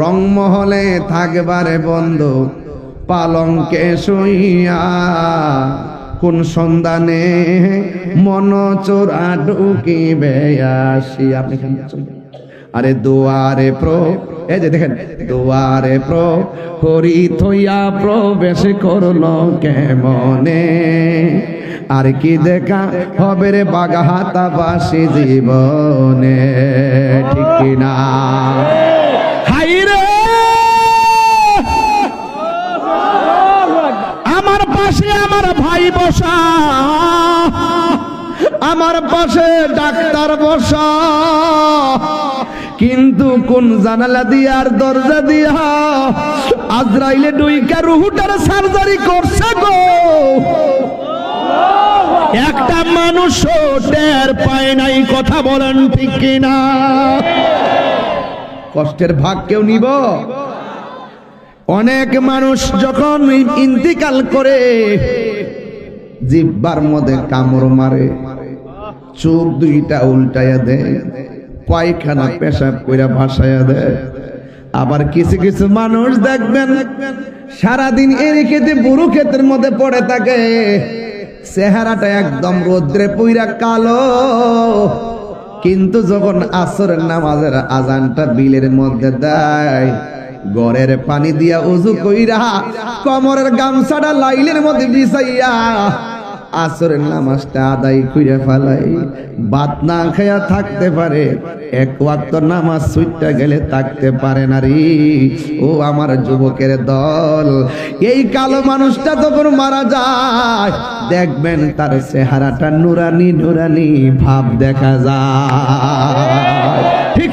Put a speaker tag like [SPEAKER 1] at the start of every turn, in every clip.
[SPEAKER 1] রংমহলে থাকবারে বন্ধু পালঙ্কে শুইয়া, কোন সন্ধানে মন চোরা ঢুকিবে আসি। আপনি। আরে দুয়ারে প্র, এই যে দেখেন, দুয়ারে প্র, হরি থইয়া প্রবেশ করল কেমনে? আর কি দেখা হবে রে বাসি জীবনে? ঠিক কিনা হাই রে আমার পাশে আমার ভাই বসা আমার পাশে ডাক্তার বসা কিন্তু কোন জানালা দিয়া আর দরজা দিয়া আজরাইলে ডুইকা রুহুটার সার্জারি করছে গো। একটা মানুষ টের পায় নাই, কথা বলেন ঠিক কিনা? কষ্টের ভাগ কেউ নিব? অনেক মানুষ যখন ইন্তিকাল করে জিব্বার মধ্যে কামড় মারে। চোখ দুইটা উল্টাইয়া দেয়। পায়খানা পেশাব কইরা ভাসাইয়া দেয়। আবার কিছু কিছু মানুষ দেখবেন, সারাদিন এরি খেতে বুড়ো ক্ষেতের মধ্যে পড়ে থাকে। চেহারাটা একদম রোদ্রে পুইরা কালো। কিন্তু যখন আসরের নামাজের আজানটা বিলের মধ্যে দেয় গড়ের পানি দিয়া উজু কইরা কমরের গামছাটা লাইলের মধ্যে বিছাইয়া আসরের নামাজটা আদায় কইরা ফেলাই। বাত না খায়া থাকতে পারে, এক ওয়াক্ত নামাজ সুইটা গেলে থাকতে পারে না রে। ও আমার যুবকের দল, এই কালো মানুষটা যখন মারা যায়, দেখবেন তার চেহারাটা নুরানি নুরানি ভাব দেখা যায়। ঠিক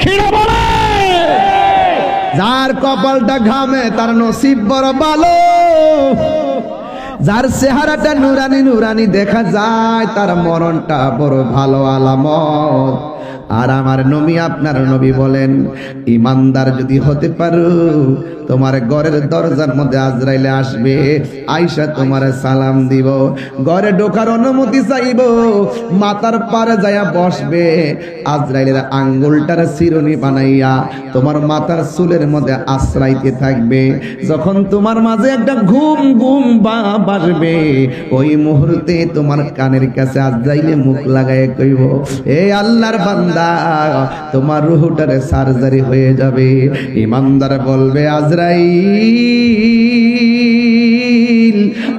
[SPEAKER 1] যার কপালটা ঘামে, তার নসিব বড় ভালো। যার চেহারাটা নুরানি নুরানি দেখা যায়, তার মরণটা বড় ভালো আলামত। আর আমার নবী আপনার নবী বলেন, ইমানদার যদি হতে পারো, তোমার ঘরের দরজার মধ্যে আজরাইলে আসবে আইসা তোমার সালাম দিব, ঘরে ঢোকার অনুমতি চাইব মাতার পারে যায়া বসবে, আজরাইলের আঙ্গুলটার চিরুনি বানাইয়া তোমার মাথার চুলের মধ্যে আশ্রাইতে থাকবে, যখন তোমার মাঝে একটা ঘুম ঘুম বা বাসবে ওই মুহূর্তে তোমার কানের কাছে আজরাইলে মুখ লাগায় কইব, এ আল্লাহর বান্দা তোমার রুহুটারে সার্জারি হয়ে যাবে। ইমানদার বলবে, আজরাইল,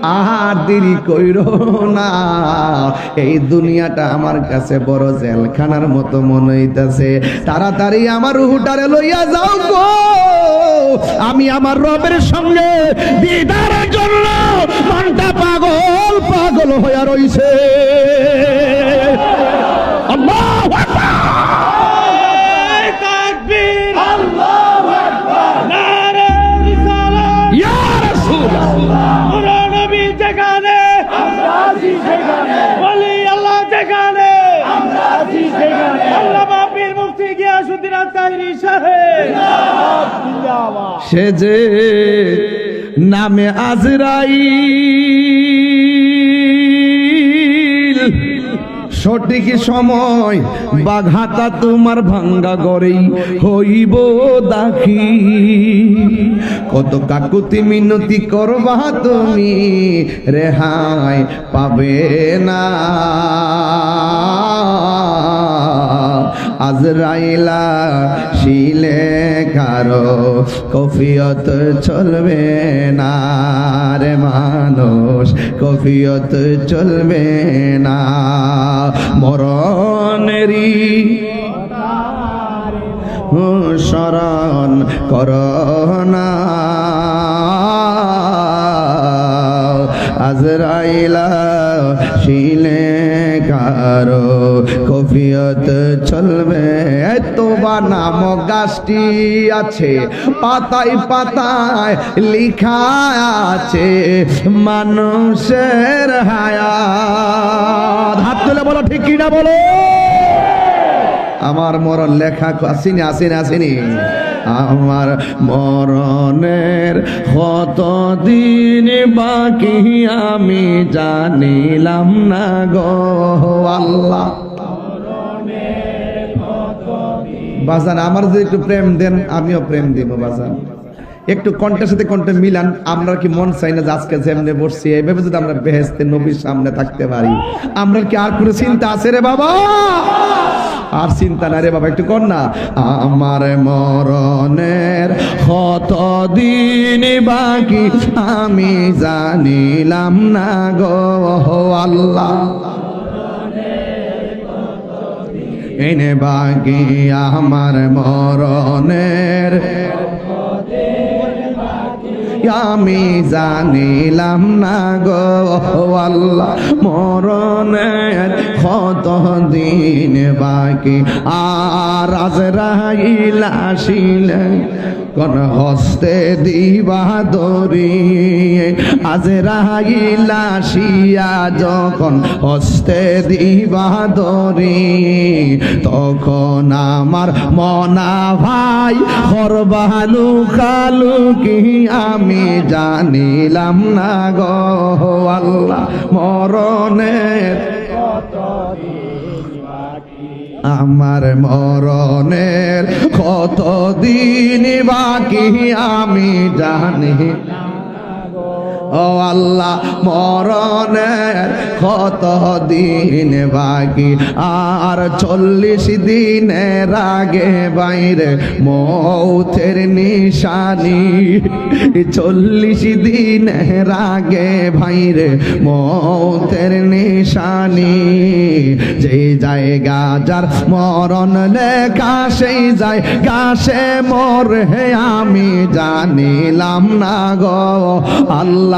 [SPEAKER 1] আর দেরি কইর না। এই দুনিয়াটা আমার কাছে বড় জেলখানার মতো মনে হইতাছে। তাড়াতাড়ি আমার রুহুটারে লইয়া যাও গো। আমি আমার রবের সঙ্গে দিদারের জন্য মনটা পাগল পাগল হইয়া রইছে। সে যে নামে আজরাইল, সঠিক সময় বাঘাতা তোমার ভাঙ্গা গড়েই হইব দাখি। কত কাকুতি মিনতি করবা তুমি, রেহাই পাবে না। আজরাইলা শিলে কারও কফিয়ত চলবে না রে মানুষ, কফিয়ত চলবে না। মরণেরি শরণ করোনা আজরাইলা শিলে কারও কফিয়ত চলবে। তোবা নাম গাছটি আছে, পাতায় পাতায় লিখা আছে, মানুষের হায়াত। হাত তুলে বলো, ঠিক কিনা বলো? আমার মরণ লেখা, আসিনি আসিনি আসিনি। আমার মরণের কত দিন বাকি আমি জানিলাম না গো আল্লাহ। বাজান, আমার যদি একটু প্রেম দেন, আমিও প্রেম দিব বাজান। একটু কণ্ঠের সাথে কণ্ঠে মিলান, আমরা কি মন চাই না যে আজকে যেমনে বসছি, এইভাবে যদি আমরা বেহেস্তে নবীর সামনে থাকতে পারি। আমরা কি আর কোনো চিন্তা আছে রে বাবা? আর চিন্তা না রে বাবা, একটু কর না। আমার মরণের কত দিন বাকি আমি জানিলাম না গো, আল্লাহ। এনে বাকি আমার মরণের আমি জানিলাম না গো, আল্লাহ। মরণের কত দিন বাকি? আর আজ রাইল আসিলে, কোন হস্তে দিবা দরি আজ রাইল আসিয়া যখন হস্তে দিবা দরি তখন আমার মনা ভাই হরবালু খালু কি? আমি জানিলাম না গো আল্লাহ মরণের আমার মরণের কত দিন বাকি আমি জানি। ও আল্লাহ, মরণের কত দিন বাকি। আর চল্লিশ দিনের আগে বাইরে মৌথের নিশানি। চল্লিশ দিনের আগে ভাইরে মৌথের নিশানি। যে জায়গা যার মরণ লেখা, সেই যায় গাছে মর হে আমি জানিলাম না গো। আল্লাহ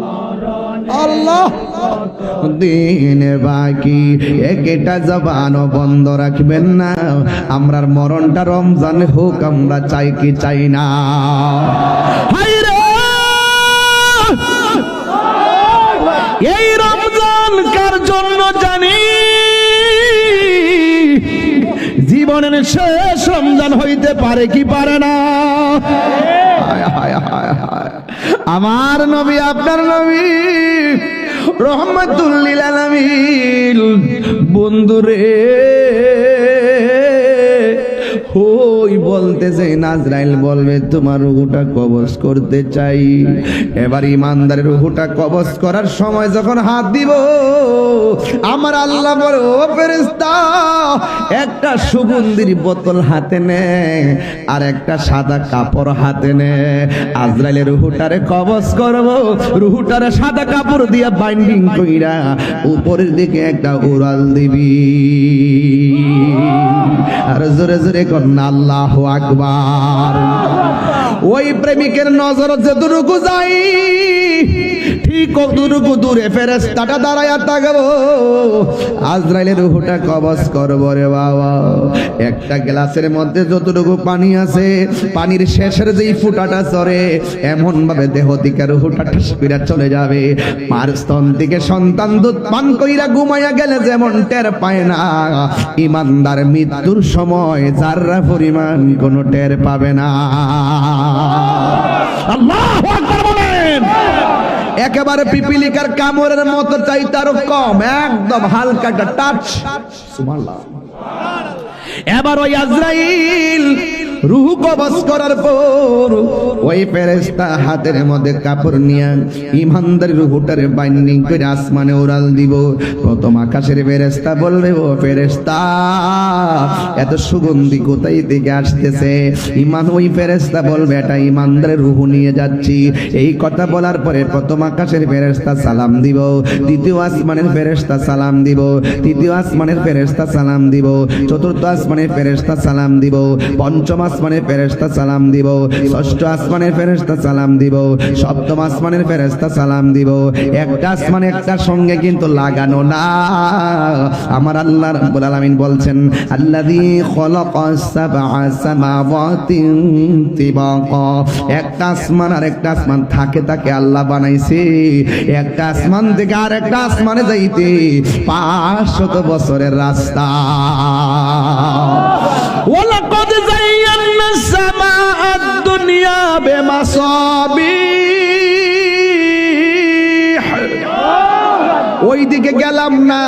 [SPEAKER 1] আল্লাহ দিন বাকি একটা জবান বন্ধ রাখবেন না। আমরার মরণটা রমজান হোক আমরা চাই কি চাই না। এই রমজান কার জন্য জানি? জীবনের শেষ রমজান হইতে পারে কি পারে না? হায় হায় হায় হায়। আমার নবী আপনার নবী রহমতুল্লিল বন্ধুরে। বলতেছে, নাজরাইল বলবে, তোমার রুহুটা কবজ করতে চাই। এবার ইমানদারের রুহুটা কবজ করার সময় যখন হাত দিব, আমার আল্লাহ বলে ফেরেশতা একটা সুগন্ধির বোতল হাতে নে আর একটা সাদা কাপড় হাতে নে। আজরাইলের রুহুটারে কবজ করব, রুহুটারে সাদা কাপড় দিয়া বাইন্ডিং কইরা উপরের দিকে একটা উড়াল দিবি। আর জোরে জোরে কন্যা, আল্লাহ আকবার। ওই প্রেমিকের নজর যে দুরুকু যাই, ঠিক দুরুকু দূরে ফেরেস্তাটা দাঁড়ায় তাকাবো আজরাইলের রুহুটা কবজ করব রে বাবা। একটা গ্লাসের মধ্যে যতটুকু পানি আছে, পানির শেষের যেই ফুটাটা চড়ে এমন ভাবে দেহ থেকে রুহুটা ঠাস কইরা চলে যাবে। মার স্তন থেকে সন্তান দুধ পান কইরা ঘুমাইয়া গেলে যেমন টের পায় না। ইমানদার মৃত্যুর সময় যাররা পরিমাণ কোনো টের পাবে না। আল্লাহ বলেন। একেবারে পিপিলিকার কামড়ের মতো চাই তার কম একদম হালকা একটা টাচ সুবহানাল্লাহ। এবার ওই আজরাইল রুহ কবজ করার পর ওই ফেরেশতা হাতের মধ্যে কাপড় বাইন্ডিং করে আসমানে উড়াল দিব। প্রথম আকাশের বলবে, ও ফেরেশতা, এত সুগন্ধি কোথায় আসতেছে? ইমান, ওই ফেরেশতা বলবে, এটা ইমানদারের রুহ নিয়ে যাচ্ছি। এই কথা বলার পরে প্রথম আকাশের ফেরেশতা সালাম দিব, দ্বিতীয় আসমানের ফেরেশতা সালাম দিব, তৃতীয় আসমানের ফেরেশতা সালাম দিব, চতুর্থ আসমানের ফেরেশতা সালাম দিব, পঞ্চম আসমানের ফেরেস্তা সালাম দিব। ষষ্ঠ আসমানের ফেরেস্তা সালাম দিব। সপ্তম আসমানের ফেরেস্তা সালাম দিব। একটা আসমান একটার সঙ্গে কিন্তু লাগানো না। আমার আল্লাহ রাব্বুল আলামিন বলছেন, আল্লাযী খলাকাস সাবআ সামাওয়াতিন তিবাকা। একটা আসমান আর একটা আসমান থাকে তাকে আল্লাহ বানাইছে। একটা আসমান থেকে আর একটা আসমানে যাইতে পাঁচশত বছরের রাস্তা।
[SPEAKER 2] ওলাকদ দুনিয়া বেমাসবি
[SPEAKER 1] ওই গেলাম না,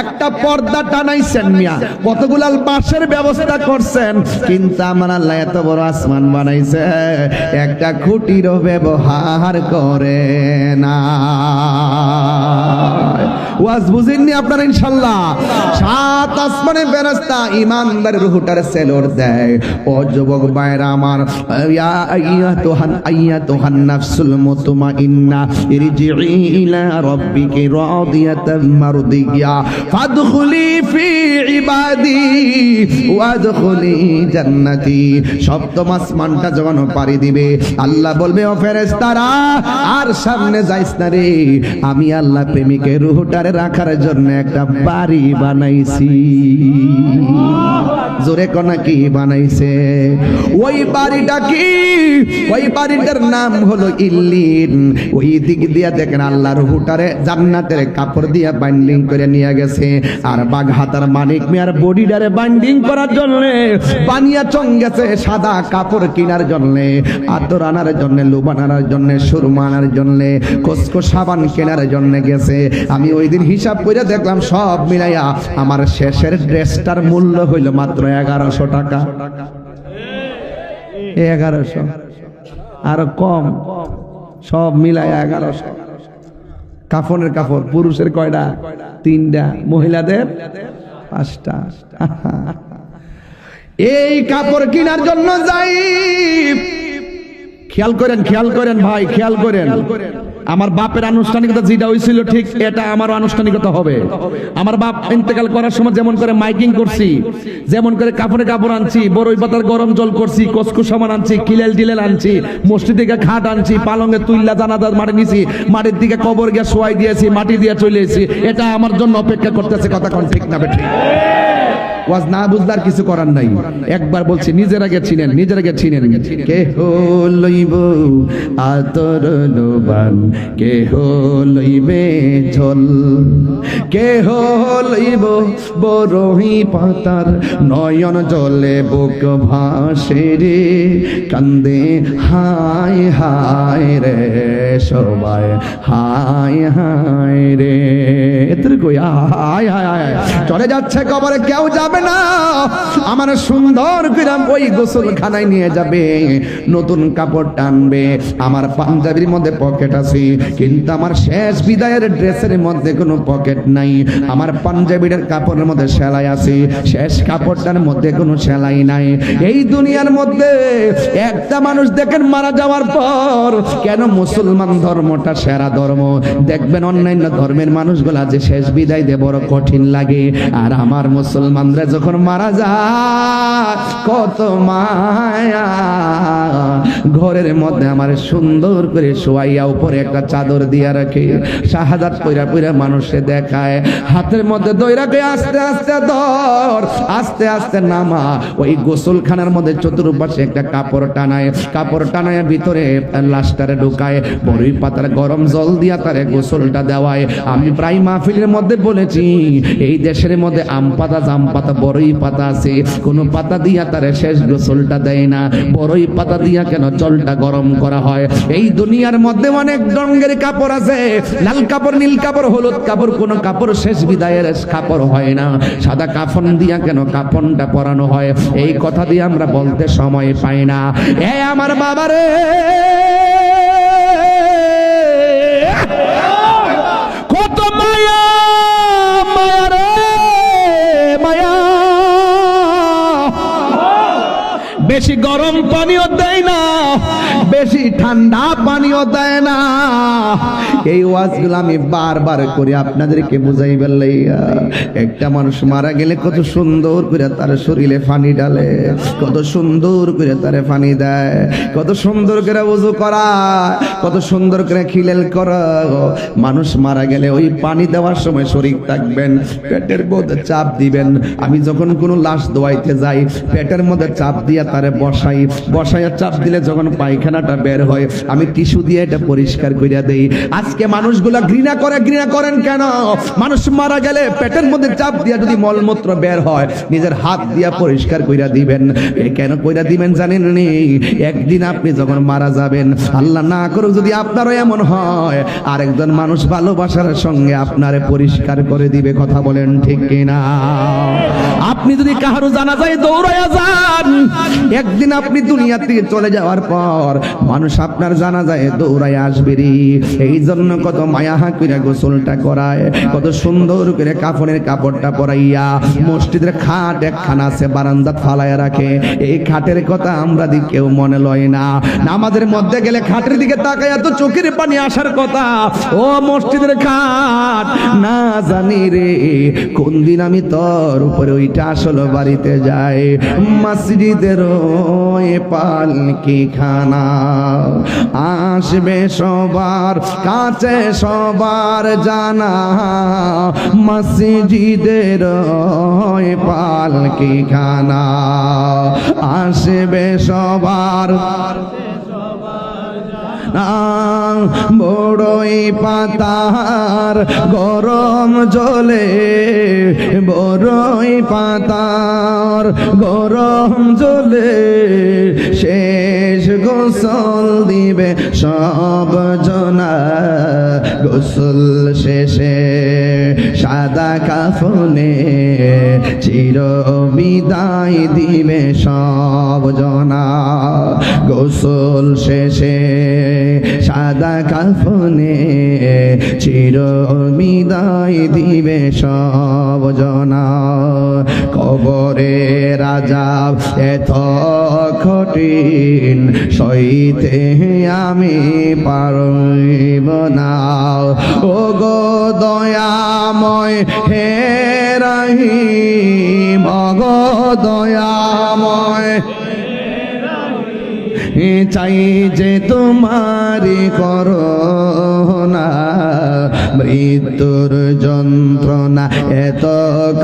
[SPEAKER 1] একটা পর্দা টানাইছেন মিয়া। কতগুলা পাশের ব্যবস্থা করছেন, কিন্তু আমার আল্লাহ এত বড় আসমান বানাইছে, একটা খুঁটিরও ব্যবহার করে না। ওয়াজ বুঝেননি আপনারা ইনশাল্লাহ? সাত আসমানে ফেরেশতা ইমানদার রুহটার সেলর দেয়। ও যুবক ভাইরা আমার ইয়া আইয়াতুহান আইয়াতুহান নাফসুল মুতমাইন্না ইরজিই ইলা রাব্বিকি রাদিয়াতাম মারদিয়া ফাদখুলি ফি ইবাদি ওয়াদখুলি জান্নাতি। সপ্তম আসমানটা যখন পাড়ি দিবে আল্লাহ বলবে ও ফেরেশতারা আর সামনে যাইস না রে। আমি আল্লাহ প্রেমিকের রুহটারে রাখার জন্য একটা বাড়ি বানাইছি। জোরে কোনা কি বানাইছে? ওই বাড়িটা কি? ওই বাড়িটার নাম হলো ইল্লিন। ওই দিক দিয়া দেখেন আল্লাহর হুটারে জান্নাতের কাপড় দিয়া বাইন্ডিং করে নিয়ে গেছে। আর বাঘহাতার মানিক মিয়ার বডিটারে বাইন্ডিং করার জন্য, বানিয়া চং গেছে সাদা কাপড় কেনার জন্য, আতর আনার জন্য, লুবান আনার জন্য, সুরমা আনার জন্য কসকো সাবান কেনার জন্য গেছে। আমি ওই দিন হিসাব করে দেখলাম সব মিলাইয়া আমার শেষের ড্রেসটার মূল্য হইল মাত্র এগারোশো টাকা। এগারোশো। আর কম, সব মিলাইয়া এগারোশো। কাফনের কাপড় পুরুষের কয়টা তিনটা মহিলাদের? পাঁচটা। এই কাপড় কেনার জন্য যাই। খেয়াল করেন খেয়াল করেন ভাই, খেয়াল করেন। আমার বাপের আনুষ্ঠানিকতা যেটা হয়েছিল ঠিক, এটা আমার আনুষ্ঠানিকতা হবে। আমার বাপ ইন্তেকাল করার সময় যেমন করে মাইকিং করছি, যেমন করে কাপড়ে কাপড় আনছি বড়ই পাতার গরম জল করছি কসকু সামান আনছি, কিলেল টিলেল আনছি, মসজিদ থেকে খাট আনছি পালঙ্গে তুইল্লা জানাজার মাটি নিছি মাটির দিকে কবর গিয়ে শোয়াই দিয়েছি, মাটি দিয়ে চলে এসেছি। এটা আমার জন্য অপেক্ষা করতেছে, কথা কোন ঠিক না বেঠিক ওয়াজ না বুঝলার কিছু করার নাই। একবার বলছি, নিজের আগে নিজের কে লইব আতর লোবান হো লইবে ঝোল কে লইব বরহি পাতার, নয়ন জলে বুক ভাসে রে, কান্দে, হায় হায় রে সবাই, হায় হায় রে। এত কই হায় হায় হায় চলে যাচ্ছে কবরে, কেউ যাবে না। আমার সুন্দর করে ওই গোসলখানায় নিয়ে যাবে, নতুন কাপড় টানবে, আমার পাঞ্জাবির মধ্যে পকেট আছে, কিন্তু আমার শেষ বিদায়ের ড্রেসের মধ্যে কোনো পকেট নাই। আমার পাঞ্জাবির কাপড়ের মধ্যে সেলাই আছে, শেষ কাপড়টার মধ্যে কোনো সেলাই নাই। এই দুনিয়ার মধ্যে একটা মানুষ দেখেন মারা যাওয়ার পর, কেন মুসলমান ধর্মটা সেরা ধর্ম? দেখবেন অন্যান্য ধর্মের মানুষগুলা যে শেষ বিদায় দিয়ে বড় কঠিন লাগে, আর আমার মুসলমানরা যখন মারা যায়, কত মায়া। ঘরের মধ্যে আমার সুন্দর করে শোয়াইয়া উপরে একটা চাদর দিয়া রাখে। শাহাদাত পইরা পইরা মানুষে দেখায়। হাতের মধ্যে দই রাখে, আস্তে আস্তে ধর। আস্তে আস্তে নামা। ওই গোসলখানার মধ্যে চতুর্পাশে একটা কাপড় টানায়। কাপড় টানায় ভিতরে লাশটারে ঢুকায়। বড়ই পাতার গরম জল দিয়া তারে গোসলটা দেওয়ায়। আমি প্রায় মাহফিলের মধ্যে বলেছি, এই দেশের মধ্যে আম পাতা জাম পাতা বড়ই পাতা আছে। কোন পাতা দিয়া তারে শেষ গোসলটা দেয় না। বড়ই পাতা দিয়া কেন জলটা গরম করা হয়? এই দুনিয়ার মধ্যে অনেক রঙের কাপড় আছে। লাল কাপড়, নীল কাপড়, হলুদ কাপড়, কোন কাপড় শেষ বিদায়ের কাপড় হয় না। সাদা কাফন দিয়া কেন কাফনটা পরানো হয়? এই কথা দিয়ে আমরা বলতে সময় পাই না। এ আমার বাবারে! বেশি গরম পানিও দেয় না। বেশি ঠান্ডা পানিও দেয় না। এই ওয়াজগুলো আমি বারবার করে, আপনাদেরকে বুঝাই বেলাইয়া একটা মানুষ মারা গেলে কত সুন্দর করে তার শরীরে পানি ডালে কত সুন্দর করে তারে পানি দেয়, কত সুন্দর করে উজু করা কত সুন্দর করে খিলেল করা মানুষ মারা গেলে ওই পানি দেওয়ার সময় শরীর থাকবেন, পেটের মধ্যে চাপ দিবেন। আমি যখন কোনো লাশ দোয়াইতে যাই, পেটের মধ্যে চাপ দিয়ে তারে বসাই, বসাইয়া চাপ দিলে যখন পায়খানাটা বের হয়। আমি টিস্যু দিয়ে এটা পরিষ্কার করিয়া দেই। আজকে মানুষগুলা ঘৃণা করে, ঘৃণা করেন কেন? মানুষ মারা গেলে পেটের মধ্যে চাপ দিয়া যদি মলমূত্র বের হয়, নিজের হাত দিয়া পরিষ্কার কইরা দিবেন। কেন কইরা দিবেন জানেন নি একদিন আপনি যখন মারা যাবেন, আল্লাহ না করুক যদি আপনারও এমন হয়, আরেকজন মানুষ ভালোবাসার সঙ্গে আপনারে পরিষ্কার করে দিবে, কথা বলেন ঠিক কিনা? আপনি যদি কাহারও জানা যায় দৌড়াইয়া যান, একদিন আপনি দুনিয়া থেকে চলে যাওয়ার পর মানুষ আপনার জানা যায় দৌড়াই আসবে এই জন্য কত মায়া হাঁকুরা গোসলটা করায়, কত সুন্দর করে কাফনের কাপড়টা পরাইয়া মসজিদের খাট একখানা আছে, বারান্দাত ফালাইয়া রাখে। এই খাটের কথা আমরা দি কেউ মনে লয় না। আমাদের মধ্যে গেলে খাটের দিকে তাকাইয়া তো চোখের পানি আসার কথা। ও মসজিদের খাট, না জানি রে, কোন দিন আমি তোর উপরে ওইটা আসলে বাড়িতে যাই। মসজিদের পালকি খানা আসবে সবার কাছে সবার জানা মসজিদের পালকি খানা আসবে সবার বড়ই পাতার গরম জলে, বড়ই পাতার গরম জলে শেষ গোসল দিবে সব জনা, গোসল শেষে সাদা কাফনে চির বিদায় দিবে সব জনা। গোসল শেষে সাদা কাফনে চির বিদায় দিবে সব জনা। কবরে রাজা এত কঠিন, সইতে আমি পারব না। ও গো দয়াময়, হে রহি মগ দয়াময় চাই যে তোমারি করোনা মৃত্যুর যন্ত্রণা এত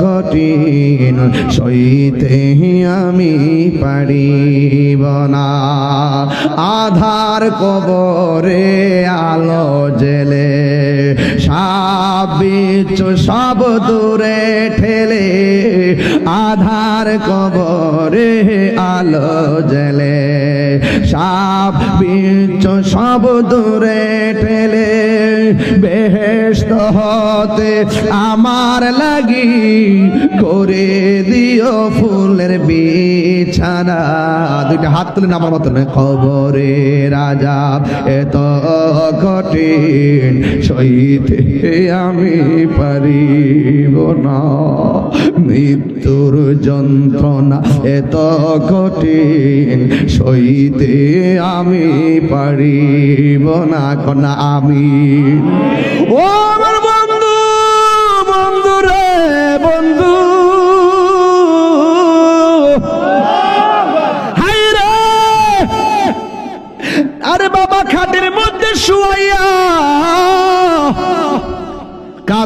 [SPEAKER 1] কঠিন, সইতে আমি পারিব না। আধার কবরে আলো জেলে সাবিচ সব দূরে ঠেলে, আধার কবরে আলো জেলে সাপ বিচ সব দূরে বেহেস্ত হতে আমার লাগি করে দিও ফুলের বিছানা দুইটা হাত তুলে আমার মতন খবরে রাজা এত কঠিন সইতে আমি পারিব না। মৃত্যুর যন্ত্রণা এত কঠিন সইতে আমি পারিব না। কনা আমি ও আমার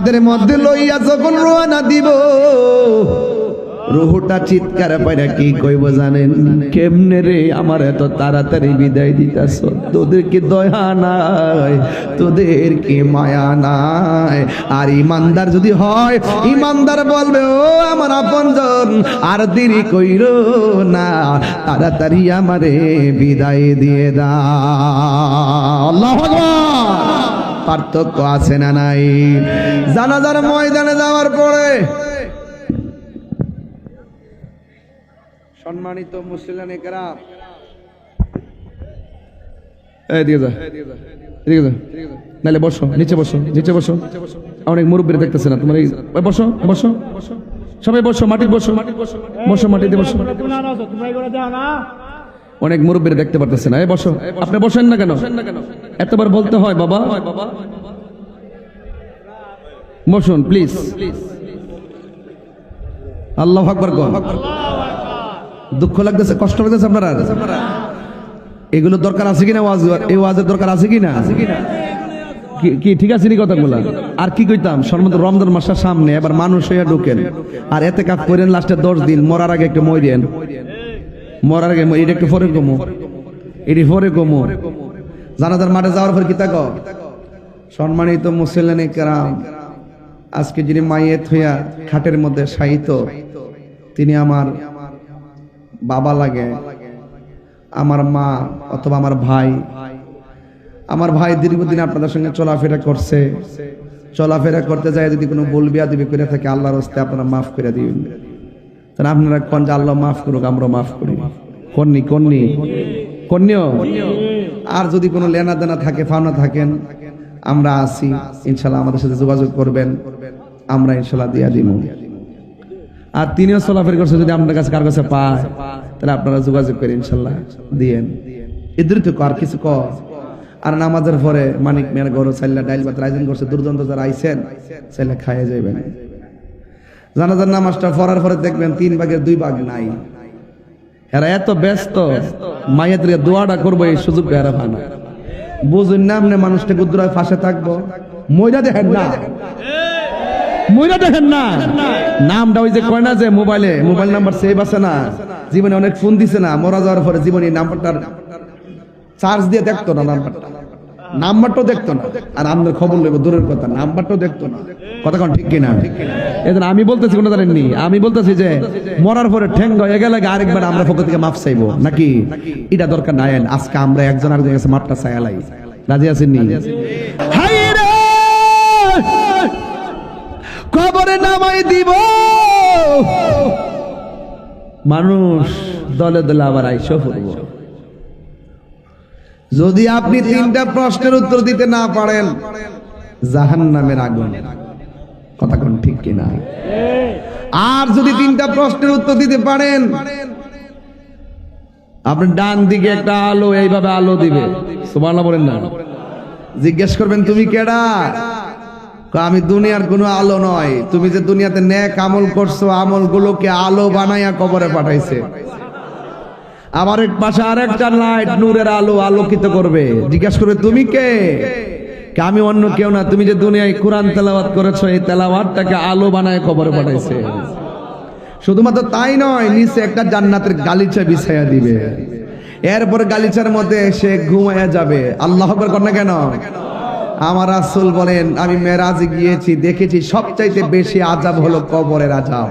[SPEAKER 1] কাদের মধ্যে লইয়া যখন রোয়ানা দিব, রুহুটা চিৎকার পাইরা কি কইব জানেন? কেমনে রে আমার এত তাড়াতাড়ি বিদায় দিতাছ? তোদের কি দয়া নাই? তোদের কি মায়া নাই? আর ইমানদার যদি হয়, ইমানদার বলবে, ও আমার আপনজন, আর দেরি কইর না, তাড়াতাড়ি আমারে বিদায় দিয়ে দা আল্লাহু পার্থক্য আছে না নাই? জানাজার ময়দানে যাওয়ার পরে সম্মানিত মুসলিম নাহলে বসো, নিচে বসো নিচে বসো। অনেক মুরব্বীরা দেখতেছে না, তোমার বসো বসো। সবাই বসো মাটি বসো। বসো, মাটিতে বসো। অনেক মুরব্বীরা দেখতে পারতেছে না। বসো। আপনি বসেন না কেন? এতবার বলতে হয়, বাবা। বসুন প্লিজ আল্লাহ আকবর দুঃখ লাগতেছে, কষ্ট লাগতেছে আপনারা এগুলো দরকার আছে কিনা এই ওয়াজের দরকার আছে কিনা? কি- ঠিক আছে নি কথাগুলা? আর কি কইতাম সর্বত রমজান মাসের সামনে এবার মানুষ হইয়া ঢুকেন। আর এতে কাপ করেন, লাস্টে দশ দিন মরার আগে একটু মরিয়েন মরার আগে এটা একটু পরে কমো। এটি পরে কমো। জানাজার মাঠে যাওয়ার পর কি তাক? সম্মানিত মুসলিম কেরাম, আজকে যিনি মাইয়েত হইয়া খাটের মধ্যে শায়িত, তিনি আমার বাবা লাগে, আমার মা অথবা আমার ভাই। আমার ভাই দীর্ঘদিন আপনাদের সঙ্গে চলাফেরা করছে। চলাফেরা করতে যায় যদি কোনো ভুল বিয়া করে থাকে, আল্লাহর হস্তে আপনারা মাফ করে দিবেন। তাহলে আপনারা কন যে আল্লাহ মাফ করুক আমরা মাফ করি। কন্নি কন্নি কন্যা আর যদি কোনো লেনা দেনা থাকে ফাওনা থাকেন, আমরা আছি। ইনশাল্লাহ আমাদের সাথে যোগাযোগ করবেন। আমরা ইনশাল্লাহ দিয়া দিব আর তিনিও চলাফেরা করছে, যদি আপনার কাছে কার কাছে পায়, তাহলে আপনারা যোগাযোগ করে ইনশাল্লাহ দিয়েন। এদের তো আর কিছু কর। আর নামাজের পরে মানিক মেয়ের গরু চাইলা ডাইল ভাত আয়োজন করছে, দুর্দান্ত যারা আইছেন, চাইলে খাইয়ে যাবেন জানাজার নামাজটা পড়ার পরে দেখবেন তিন ভাগের দুই ভাগ নাই। এরা এত ব্যস্ত মায়ের দোয়াটা করব এই সুযোগ এরা পায় না। বুঝুন না আপনি মানুষটা গুদ্রায় ফাঁসে থাকব? ময়রা দেখেন না। ময়রা দেখেন না। নামটা ওই যে কয় না যে মোবাইলে মোবাইল নাম্বার সেভ আছে না? জীবনে অনেক ফোন দিছে না মরা যাওয়ার পরে জীবনে নাম্বারটার চার্জ দিয়ে দেখতো না নাম্বারটা। নাম্বারটাও দেখতো না। আর আমাদের খবর লইব, দূরের কথা, নাম্বারটাও দেখতো না। কথা কোন, ঠিক কিনা? এদের আমি বলতেছি, কোনো জানেননি? আমি বলতেছি যে, মরার পরে ঠেঙ্গ হয়ে গেলে আরেকবার আমরা পক্ষ থেকে মাফ চাইব। নাকি? এটা দরকার নাই আজকে আমরা একজন আরেকজনের কাছে মাপটা চাইলাই রাজি আছেন নি? হাই কবরে নামাই দিব। মানুষ দলে দলে আবার আইসো ফুরবো যদি আপনি তিনটা প্রশ্নের উত্তর দিতে না পারেন জাহান নামের আগুন। কথা কোন ঠিক কিনা আর যদি তিনটা প্রশ্নের উত্তর দিতে পারেন আপনি ডান দিকে একটা আলো এইভাবে আলো দিবে। সুবহানাল্লাহ বলেন না। জিজ্ঞেস করবেন তুমি কেডা? আমি দুনিয়ার কোনো আলো নয়। তুমি যে দুনিয়াতে ন্যাক আমল করছ আমল গুলোকে আলো বানাইয়া কবরে পাঠাইছে। আবার এক পাশে আরেকটা লাইট নূরের আলো আলোকিত করবে। জিজ্ঞাসা করবে, তুমি কে? আমি অন্য কেউ না, তুমি যে দুনিয়ায় কোরআন তেলাওয়াত করেছ, এই তেলাওয়াতটাকে আলো বানায় কবরে পাঠাইছে। শুধুমাত্র তাই নয়, নিচে একটা জান্নাতের গালিচা বিছাইয়া দিবে। এরপর গালিচার মধ্যে সে ঘুমাইয়া যাবে। আল্লাহ কর না কেন? আমার আসল বলেন, আমি মেরাজে গিয়েছি, দেখেছি সবচাইতে বেশি আজাব হলো কবরের আজাব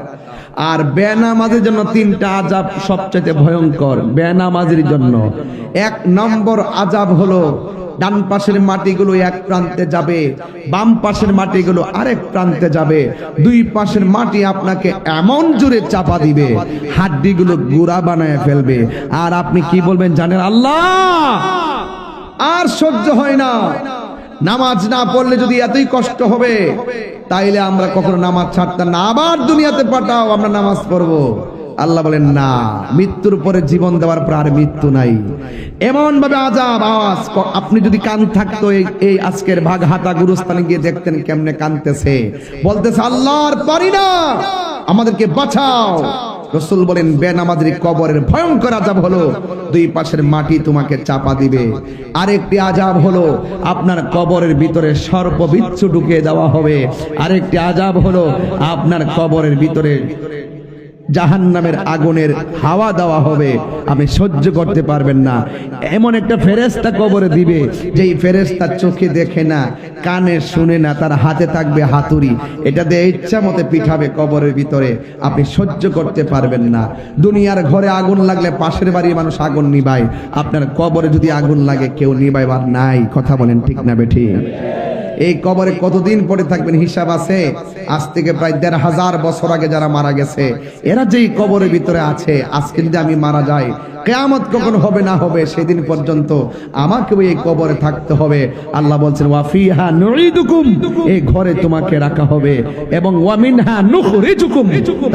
[SPEAKER 1] আর বেনামাজের জন্য তিনটা আজাব সবচেয়ে ভয়ঙ্কর, বেনামাজের জন্য। এক নম্বর আজাব হলো, ডান পাশের মাটিগুলো এক প্রান্তে যাবে, বাম পাশের মাটিগুলো আরেক প্রান্তে যাবে। দুই পাশের মাটি আপনাকে এমন জোরে চাপা দিবে, হাড্ডিগুলো গুড়া বানায় ফেলবে। আর আপনি কি বলবেন জানেন আল্লাহ? আর সহ্য হয় না। নামাজ না পড়লে যদি এতই কষ্ট হবে, তাইলে আমরা কখনো নামাজ ছাড়তাম না। আবার দুনিয়াতে পাঠাও, আমরা নামাজ পড়ব। আল্লাহ বলেন, না, মৃত্যুর পরে জীবন দেওয়ার পর আর মৃত্যু নাই। এমন ভাবে আজাব, আওয়াজ আপনি যদি কান থাকতো এই আজকের ভাগ হাতা গুরুস্থানে গিয়ে দেখতেন কেমনে কানতেছে। বলতেছে, আল্লাহর পারি না। আমাদেরকে বাঁচাও। রসুল বলেন, বেনামাজের কবরের ভয়ঙ্কর আজাব হলো, দুই পাশের মাটি তোমাকে চাপা দিবে। আরেকটি আজাব হলো, আপনার কবরের ভিতরে সর্প বিচ্ছু ঢুকিয়ে দেওয়া হবে। আরেকটি আজাব হলো, আপনার কবরের ভিতরে জাহান নামের আগুনের হাওয়া দেওয়া হবে। আপনি সহ্য করতে পারবেন না। এমন একটা ফেরেস্তা কবরে দিবে, যেই ফেরেস্তা চোখে দেখে না, কানে শুনে না, তার হাতে থাকবে হাতুড়ি। এটা দিয়ে ইচ্ছা মতে পিঠাবে কবরের ভিতরে। আপনি সহ্য করতে পারবেন না। দুনিয়ার ঘরে আগুন লাগলে পাশের বাড়ির মানুষ আগুন নিবায়। আপনার কবরে যদি আগুন লাগে, কেউ নিবাইবার নাই। কথা বলেন ঠিক না, বেঠি? এই কবরে কতদিন পরে থাকবেন হিসাব আছে? আজ থেকে প্রায় দেড় হাজার বছর আগে যারা মারা গেছে, এরা যেই কবরের ভিতরে আছে, আজকে যদি আমি মারা যাই, কেয়ামত কখন হবে না হবে সেদিন পর্যন্ত আমাকেও এই কবরে থাকতে হবে। আল্লাহ বলছেন ওয়াফিহা নুইদুকুম এই ঘরে তোমাকে রাখা হবে। এবং ওয়ামিনহা নুখরিজুকুম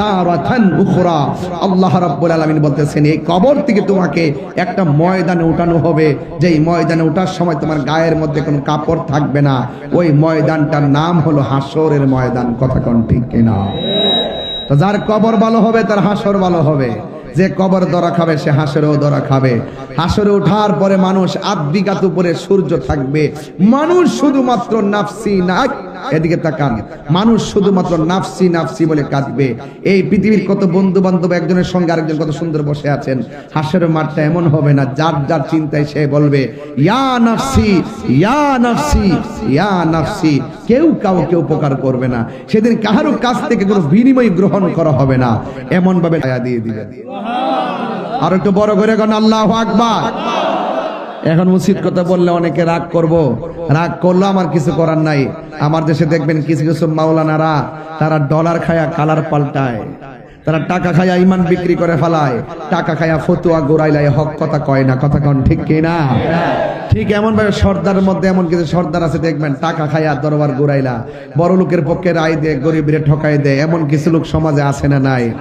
[SPEAKER 1] তারাতান উখরা। আল্লাহ রাব্বুল আলামিন বলতেছেন, এই কবর থেকে তোমাকে একটা ময়দানে উঠানো হবে। যেই ময়দানে ওঠার সময় তোমার গায়ের মধ্যে কোনো কাপড় থাকবে না। ওই ময়দানটার নাম হলো হাসরের ময়দান, কথা কোন ঠিক কিনা? তো যার কবর ভালো হবে, তার হাসর ভালো হবে। যে কবর দরা খাবে, সে হাসরেও দরা খাবে। হাসরে ওঠার পরে মানুষ আধ বিঘাত উপরে সূর্য থাকবে। মানুষ শুধুমাত্র নাফসি না এদিকে তাকান। মানুষ শুধুমাত্র নাফসি নাফসি বলে কাঁদবে। এই পৃথিবীর কত বন্ধু বান্ধব একজনের সঙ্গে আরেকজন কত সুন্দর বসে আছেন। হাসের মাঠটা এমন হবে না, যার যার চিন্তায় সে বলবে, ইয়া নাফসি ইয়া নাফসি ইয়া নাফসি। কেউ কাউকে উপকার করবে না। সেদিন কাহারও কাছ থেকে কোনো বিনিময় গ্রহণ করা হবে না। এমন ভাবে দিয়ে দিবে আর একটু বড় করে কোন, আল্লাহ আকবার। এখন উচিত কথা বললে অনেকে রাগ করব। রাগ করল আমার কিছু করার নাই। আমার দেশে দেখবেন কিছু কিছু মাওলানারা, তারা ডলার খায়া কালার পাল্টায়। তারা টাকা খায়া ইমান বিক্রি করে ফেলায়। টাকা খায়া ফতুয়া গোড়াইলায়, হক কথা কয় না, কথা কন ঠিক কি না? ঠিক এমন ভাবে সর্দারের মধ্যে এমন কিছু সর্দার আছে, দেখবেন টাকা খায়া দরবার গোড়াইলা। বড় লোকের পক্ষে রায় দেয়, গরিবের ঠকাই দেয়, এমন কিছু লোক সমাজে আছে না নাই?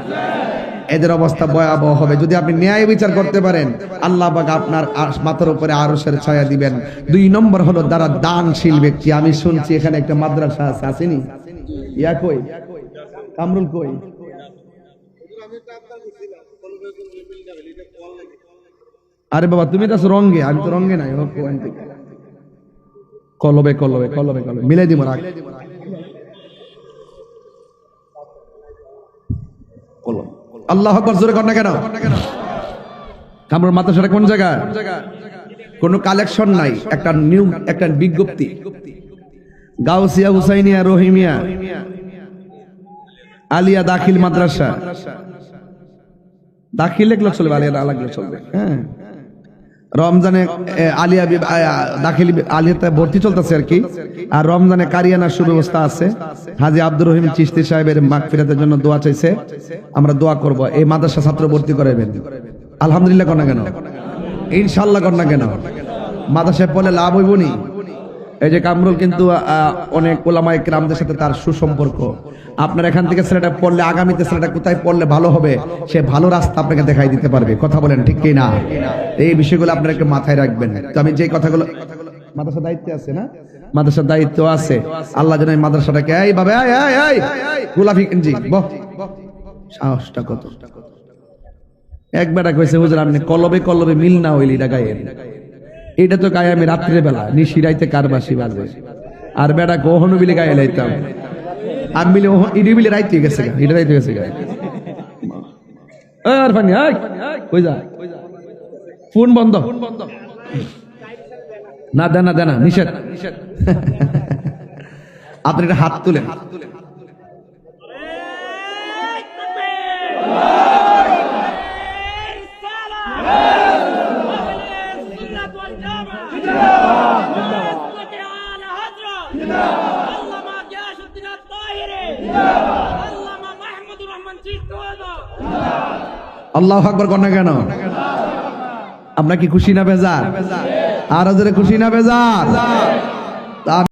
[SPEAKER 1] এদের অবস্থা ভয়াবহ হবে। যদি আপনি ন্যায় বিচার করতে পারেন, আল্লাহ পাক আপনার মাথার উপরে আরশের ছায়া দিবেন। দুই নম্বর হলো দ্বারা দানশীল ব্যক্তি। আমি শুনছি এখানে একটা মাদ্রাসা আছে, আসেনি? কই? কামরুল কই? আরে বাবা, তুমি তো রঙ্গে। আমি তো রঙ্গে নাই। কলবে কলবে কলবে কলবে। মিলাই দিব, রাখ। কলম। আল্লাহ আকবর, জোরে কর না কেন? কামরুল মাদ্রাসাটা কোন জায়গা? কোন কালেকশন নাই, একটা নিউ একটা বিজ্ঞপ্তি। গাউসিয়া, হুসাইনিয়া, রহিমিয়া, আলিয়া দাখিল মাদ্রাসা। দাখিল লেখলো চলবে, আলিয়া লাগলে চলবে হ্যাঁ। রমজানে আলিয়া দাখিল আলিয়াতে ভর্তি চলতেছে আর কি। আর রমজানে কারিয়ানার সুব্যবস্থা আছে। হাজি আব্দুর রহিম চিস্তি সাহেবের মাগফিরাতের জন্য দোয়া চাইছে। আমরা দোয়া করব, এই মাদ্রাসা ছাত্র ভর্তি করাবেন আলহামদুলিল্লাহ কর না কেন? ইনশাল্লাহ কর না কেন? মাদ্রাসায় পড়লে লাভ হইব নি? এই যে কামরুল কিন্তু অনেক ওলামাই গ্রামদের সাথে তার সুসম্পর্ক। আপনার এখান থেকে ছেলেটা পড়লে, আগামীতে ছেলেটা কোথায় পড়লে ভালো হবে, সে ভালো রাস্তা আপনাকে দেখাই দিতে পারবে। কথা বলেন, ঠিক কি না এই বিষয়গুলো আপনারা একটু মাথায় রাখবেন। তো আমি যে কথাগুলো মাদ্রাসা দায়িত্বে আছে না? মাদ্রাসার দায়িত্ব আছে। আল্লাহ যেন মাদ্রাসাটাকে এই বাবে, এই এই এই! গোলাফি জি বহ। সাহসটা কত? এক বেটা কইছে, হুজুর, আপনি কলবে কলবে মিল না হইলি এটা গায়েন এটা তো গায়ে আমি রাত্রেবেলা নিশিরাইতে কারবাসি বাজে। আর বেটা গহন বিলে গায়ে লাইতাম। আর মিলে ইডি বিলে রাইতে গেছে এটা রাইতে গেছে গায়ে আর ফানি আই কই যা? ফোন বন্ধ। না দেনা দেনা নিষেধ। আপনি এটা হাত তুলেন
[SPEAKER 3] হাত তুলেন।
[SPEAKER 1] আল্লাহ আকবর কন্যা কেন? আমরা কি খুশি না বেজার? আর খুশি না বেজার?